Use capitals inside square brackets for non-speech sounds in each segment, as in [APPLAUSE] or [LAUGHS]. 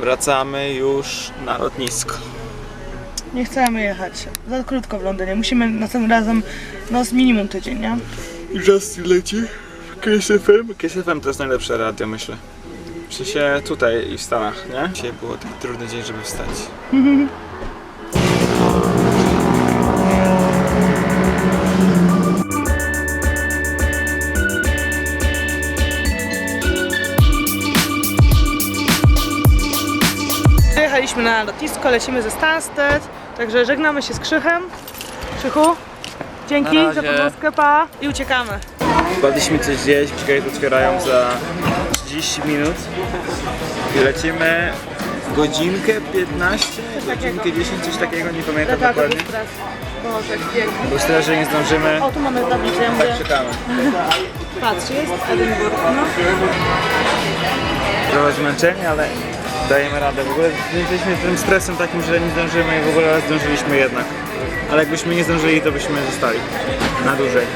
Wracamy już na lotnisko. Nie chcemy jechać. Za krótko w Londynie. Musimy następnym razem, no z minimum tydzień, nie? Justin leci. KSFM. KSFM to jest najlepsze radio, myślę. W sensie tutaj i w Stanach, nie? Dzisiaj było taki trudny dzień, żeby wstać. [LAUGHS] Przyjechaliśmy na lotnisko, lecimy ze Stansted, także żegnamy się z Krzychem. Krzychu, dzięki Na za pogłoskę, pa i uciekamy. Wpadliśmy coś zjeść, gate otwierają za 30 minut. I lecimy godzinkę 15, godzinkę 10, coś takiego, nie pamiętam dokładnie. Boże, pięknie. Bo tyle, że nie zdążymy, O, tu mamy tablicę, ja mówię, tak czekamy. patrz, jest Edinburgh, no. Trochę zmęczeni, ale dajemy radę. W ogóle jesteśmy tym stresem takim, że nie zdążymy i w ogóle zdążyliśmy jednak. Ale jakbyśmy nie zdążyli, to byśmy zostali na dłużej.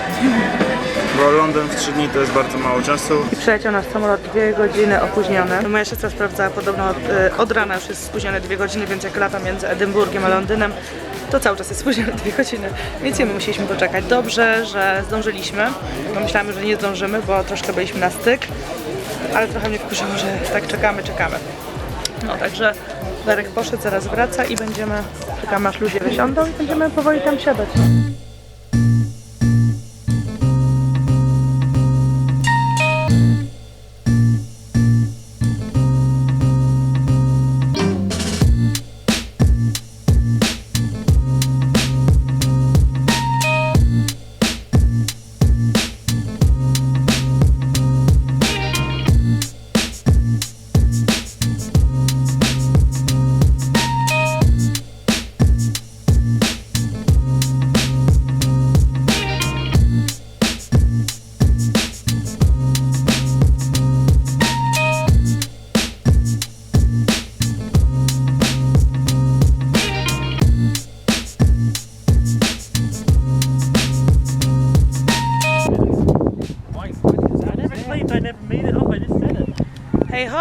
Bo Londyn w 3 dni to jest bardzo mało czasu. I przyleciał nasz samolot dwie godziny opóźniony. Moja siostra sprawdzała podobno od, e, od rana już jest spóźnione dwie godziny, więc jak lata między Edynburgiem a Londynem, to cały czas jest spóźnione [LAUGHS] dwie godziny. Więc my musieliśmy poczekać. Dobrze, że zdążyliśmy. Myślałam, że nie zdążymy, bo troszkę byliśmy na styk. Ale trochę mnie wkurzyło, że tak czekamy, czekamy. No także Darek poszedł, zaraz wraca i będziemy, czekamy aż ludzie wysiądą i będziemy powoli tam siadać.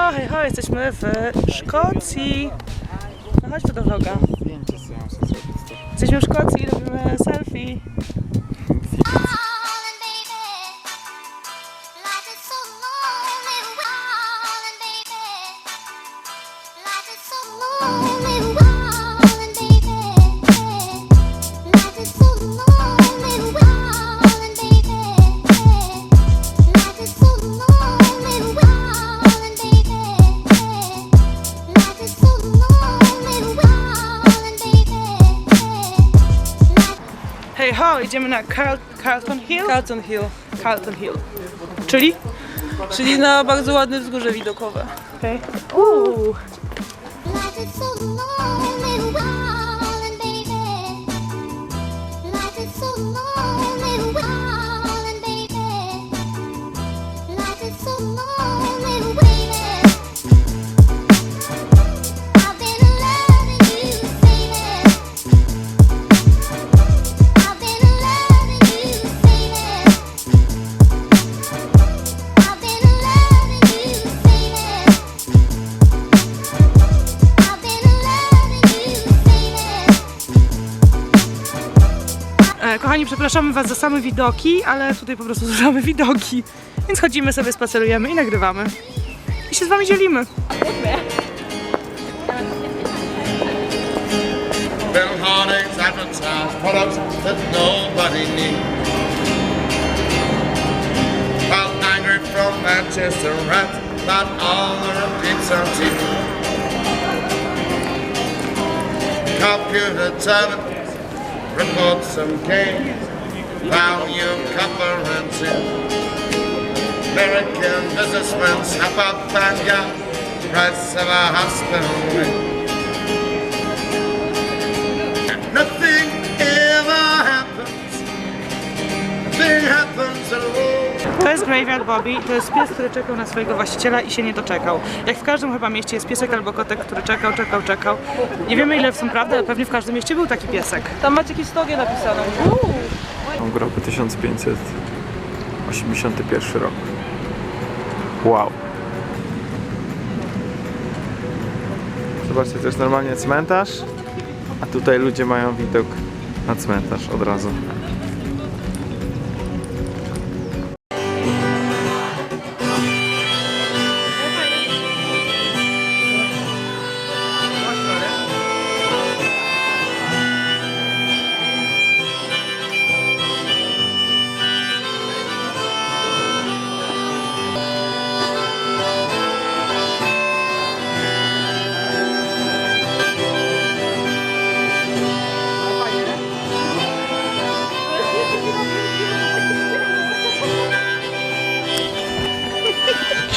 Ho, hej ho, jesteśmy w Szkocji. No chodź tu do vloga. Zdjęcie sobie muszę zrobić to. Jesteśmy w Szkocji, robimy selfie. Ho, idziemy na Carl Carlton Hill? Carlton Hill, Carlton Hill. Czyli? czyli na bardzo ładne wzgórze widokowe. Okej. Uuu. Kochani, przepraszamy Was za same widoki, ale tutaj po prostu zużamy widoki. Więc chodzimy sobie, spacerujemy i nagrywamy. I się z Wami dzielimy. Computer turban, reports some games, value currency. American businessmen snap up and get price of a hospital jest Graveyard Bobby, to jest pies, który czekał na swojego właściciela i się nie doczekał. Jak w każdym chyba mieście jest piesek albo kotek, który czekał, czekał, czekał. Nie wiemy ile są prawdy, ale pewnie w każdym mieście był taki piesek. Tam macie historię napisaną. Mam roku 1581 rok. Wow. Zobaczcie, to jest normalnie cmentarz, a tutaj ludzie mają widok na cmentarz od razu.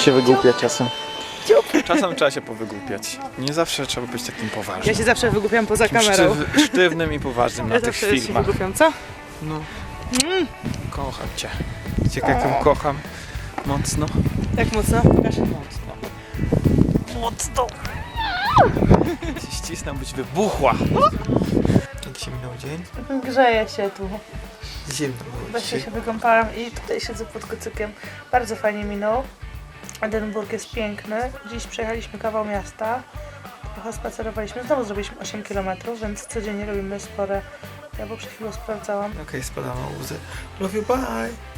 Się wygłupia czasem. Czasem trzeba się powygłupiać. Nie zawsze trzeba być takim poważnym. Ja się zawsze wygłupiam poza kamerą. Sztyw, sztywnym i poważnym na Ja tych zawsze się filmach. wygłupiam, co? No. Kocham cię. Wiecie jak ją kocham? Mocno. Jak mocno? Pokaż. Mocno. Mocno. Się ścisnę, byś wybuchła. Jak się minął dzień? Grzeję się tu. Zimno było Właśnie dzisiaj. się wykąpałam i tutaj siedzę pod kocykiem. Bardzo fajnie minął. Edynburg jest piękny. Dziś przejechaliśmy kawał miasta. Trochę spacerowaliśmy. Znowu zrobiliśmy 8 km, więc codziennie robimy spore. Ja bo przed chwilą sprawdzałam. Okej, spadamy łzy. Love you, bye.